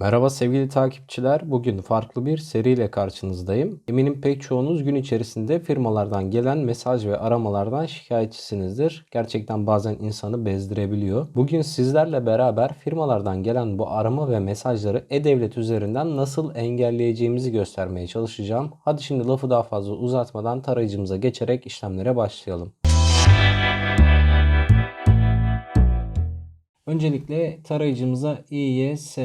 Merhaba sevgili takipçiler. Bugün farklı bir seriyle karşınızdayım. Eminim pek çoğunuz gün içerisinde firmalardan gelen mesaj ve aramalardan şikayetçisinizdir. Gerçekten bazen insanı bezdirebiliyor. Bugün sizlerle beraber firmalardan gelen bu arama ve mesajları e-devlet üzerinden nasıl engelleyeceğimizi göstermeye çalışacağım. Hadi şimdi lafı daha fazla uzatmadan tarayıcımıza geçerek işlemlere başlayalım. Öncelikle tarayıcımıza İYS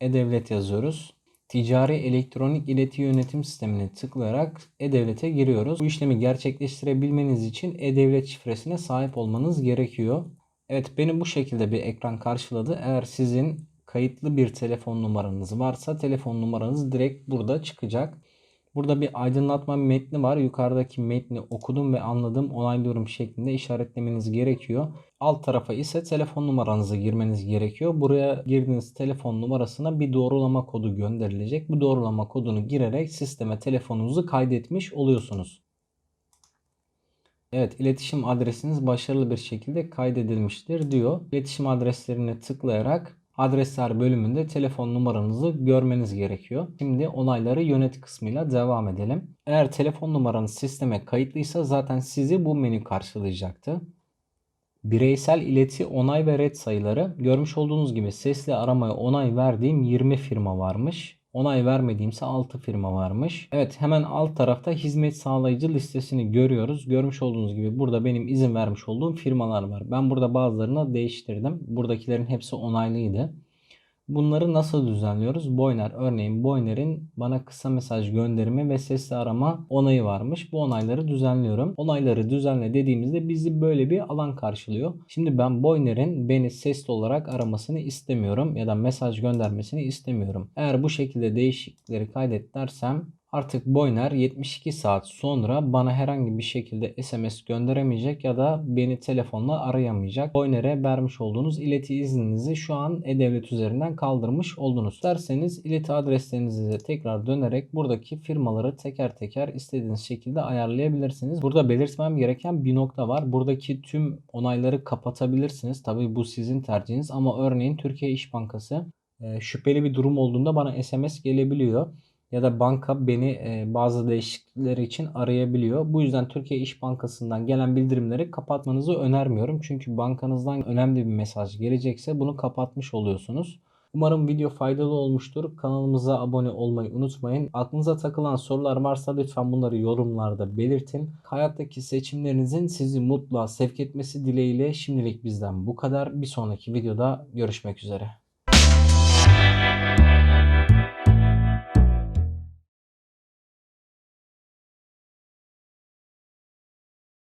e-devlet yazıyoruz. Ticari elektronik ileti yönetim sistemine tıklayarak e-devlete giriyoruz. Bu işlemi gerçekleştirebilmeniz için e-devlet şifresine sahip olmanız gerekiyor. Evet beni bu şekilde bir ekran karşıladı. Eğer sizin kayıtlı bir telefon numaranız varsa telefon numaranız direkt burada çıkacak. Burada bir aydınlatma metni var. Yukarıdaki metni okudum ve anladım, onaylıyorum şeklinde işaretlemeniz gerekiyor. Alt tarafa ise telefon numaranızı girmeniz gerekiyor. Buraya girdiğiniz telefon numarasına bir doğrulama kodu gönderilecek. Bu doğrulama kodunu girerek sisteme telefonunuzu kaydetmiş oluyorsunuz. Evet, iletişim adresiniz başarılı bir şekilde kaydedilmiştir diyor. İletişim adreslerine tıklayarak adresler bölümünde telefon numaranızı görmeniz gerekiyor. Şimdi onayları yönet kısmıyla devam edelim. Eğer telefon numaranız sisteme kayıtlıysa zaten sizi bu menü karşılayacaktı. Bireysel ileti onay ve red sayıları görmüş olduğunuz gibi sesli aramaya onay verdiğim 20 firma varmış. Onay vermediğimse 6 firma varmış. Evet hemen alt tarafta hizmet sağlayıcı listesini görüyoruz. Görmüş olduğunuz gibi burada benim izin vermiş olduğum firmalar var. Ben burada bazılarını değiştirdim. Buradakilerin hepsi onaylıydı. Bunları nasıl düzenliyoruz? Boyner örneğin Boyner'in bana kısa mesaj gönderimi ve sesli arama onayı varmış. Bu onayları düzenliyorum. Onayları düzenle dediğimizde bizi böyle bir alan karşılıyor. Şimdi ben Boyner'in beni sesli olarak aramasını istemiyorum ya da mesaj göndermesini istemiyorum. Eğer bu şekilde değişiklikleri kaydet dersem Artık Boyner 72 saat sonra bana herhangi bir şekilde SMS gönderemeyecek ya da beni telefonla arayamayacak. Boyner'e vermiş olduğunuz ileti izninizi şu an e-devlet üzerinden kaldırmış oldunuz. İsterseniz ileti adreslerinize tekrar dönerek buradaki firmaları teker teker istediğiniz şekilde ayarlayabilirsiniz. Burada belirtmem gereken bir nokta var. Buradaki tüm onayları kapatabilirsiniz. Tabii bu sizin tercihiniz ama örneğin Türkiye İş Bankası şüpheli bir durum olduğunda bana SMS gelebiliyor ya da banka beni e, bazı değişiklikler için arayabiliyor. Bu yüzden Türkiye İş Bankası'ndan gelen bildirimleri kapatmanızı önermiyorum. Çünkü bankanızdan önemli bir mesaj gelecekse bunu kapatmış oluyorsunuz. Umarım video faydalı olmuştur. Kanalımıza abone olmayı unutmayın. Aklınıza takılan sorular varsa lütfen bunları yorumlarda belirtin. Hayattaki seçimlerinizin sizi mutluğa sevk etmesi dileğiyle şimdilik bizden bu kadar. Bir sonraki videoda görüşmek üzere.